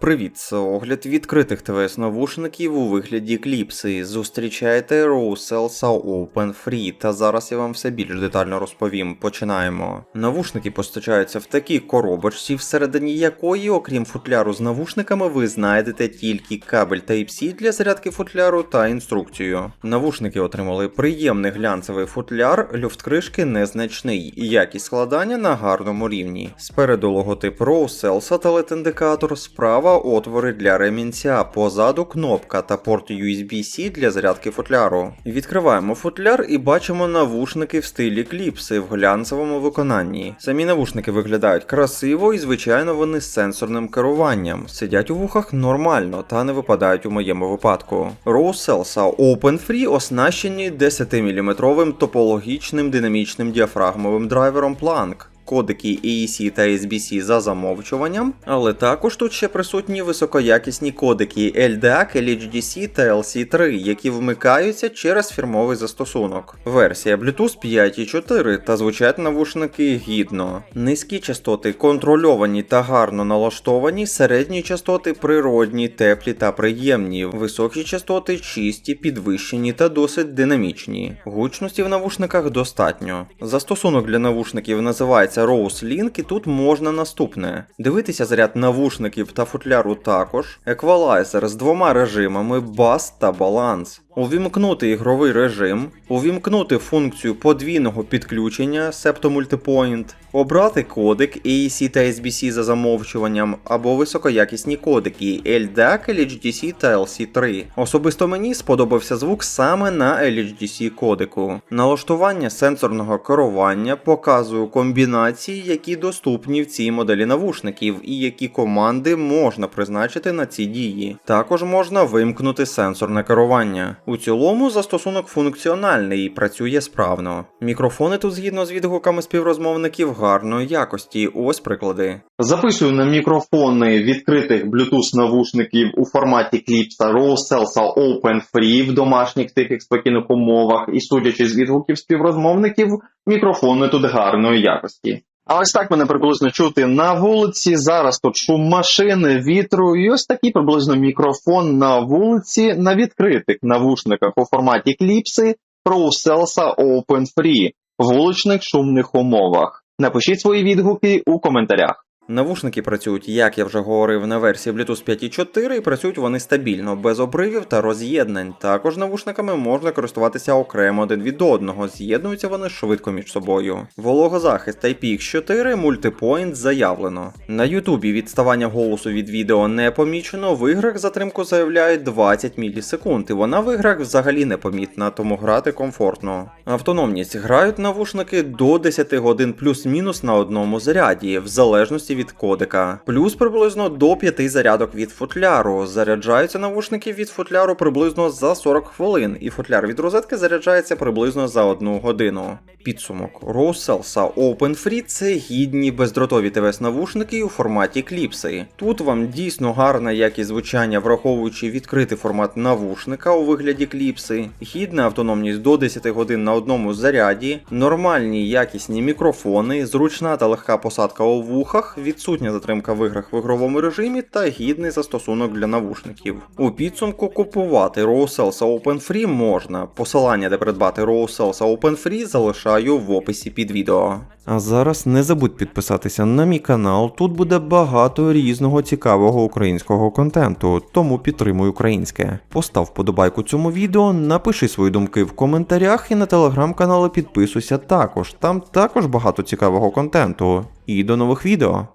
Привіт, це огляд відкритих ТВС навушників у вигляді кліпси. Зустрічайте Roselsa Open Free, та зараз я вам все більш детально розповім. Починаємо. Навушники постачаються в такій коробочці, всередині якої, окрім футляру з навушниками, ви знайдете тільки кабель Type-C для зарядки футляру та інструкцію. Навушники отримали приємний глянцевий футляр, люфт кришки незначний, якість складання на гарному рівні. Спереду логотип Roselsa та LED-індикатор, справа отвори для ремінця, позаду кнопка та порт USB-C для зарядки футляру. Відкриваємо футляр і бачимо навушники в стилі кліпси в глянцевому виконанні. Самі навушники виглядають красиво і, звичайно, вони з сенсорним керуванням. Сидять у вухах нормально та не випадають у моєму випадку. Roselsa Open Free оснащені 10-мм топологічним динамічним діафрагмовим драйвером Planck кодики AEC та SBC за замовчуванням, але також тут ще присутні високоякісні кодики LDAC, LHDC та LC3, які вмикаються через фірмовий застосунок. Версія Bluetooth 5.4 та звучать навушники гідно. Низькі частоти контрольовані та гарно налаштовані, середні частоти природні, теплі та приємні, високі частоти чисті, підвищені та досить динамічні. Гучності в навушниках достатньо. Застосунок для навушників називається Rose Link і тут можна наступне: дивитися заряд навушників та футляру також, еквалайзер з двома режимами бас та баланс. Увімкнути ігровий режим, увімкнути функцію подвійного підключення Septo Multipoint, обрати кодек AEC та SBC за замовчуванням або високоякісні кодики LDAC, LHDC та LC3. Особисто мені сподобався звук саме на LHDC кодеку. Налаштування сенсорного керування показує комбінації, які доступні в цій моделі навушників, і які команди можна призначити на ці дії. Також можна вимкнути сенсорне керування. У цілому застосунок функціональний і працює справно. Мікрофони тут згідно з відгуками співрозмовників гарної якості. Ось приклади. Записую на мікрофони відкритих Bluetooth навушників у форматі Clips Roselsa Open Free в домашніх тихих спокійних умовах і судячи з відгуків співрозмовників, мікрофони тут гарної якості. А ось так мене приблизно чути на вулиці. Зараз тут шум машини, вітру, і ось такий приблизно мікрофон на вулиці на відкритих навушниках у форматі кліпси Roselsa Open Free в вуличних шумних умовах. Напишіть свої відгуки у коментарях. Навушники працюють, як я вже говорив, на версії Bluetooth 5.4 і працюють вони стабільно, без обривів та роз'єднань. Також навушниками можна користуватися окремо один від одного, з'єднуються вони швидко між собою. Вологозахист IPX4 мультипоінт заявлено. На Ютубі відставання голосу від відео не помічено, в іграх затримку заявляють 20 мілісекунд, і вона в іграх взагалі непомітна, тому грати комфортно. Автономність грають навушники до 10 годин плюс-мінус на одному заряді, в залежності від кодека, плюс приблизно до 5 зарядок від футляру. Заряджаються навушники від футляру приблизно за 40 хвилин, і футляр від розетки заряджається приблизно за 1 годину. Підсумок Roselsa Open Free це гідні бездротові ТВС навушники у форматі кліпси. Тут вам дійсно гарна якість звучання, враховуючи відкритий формат навушника у вигляді кліпси, гідна автономність до 10 годин на одному заряді, нормальні якісні мікрофони, зручна та легка посадка у вухах, відсутня затримка в іграх в ігровому режимі та гідний застосунок для навушників. У підсумку купувати Roselsa Open Free можна. Посилання, де придбати Roselsa Open Free, залишаю в описі під відео. А зараз не забудь підписатися на мій канал. Тут буде багато різного цікавого українського контенту, тому підтримуй українське. Постав вподобайку цьому відео, напиши свої думки в коментарях і на телеграм-канали підписуйся також. Там також багато цікавого контенту. І до нових відео.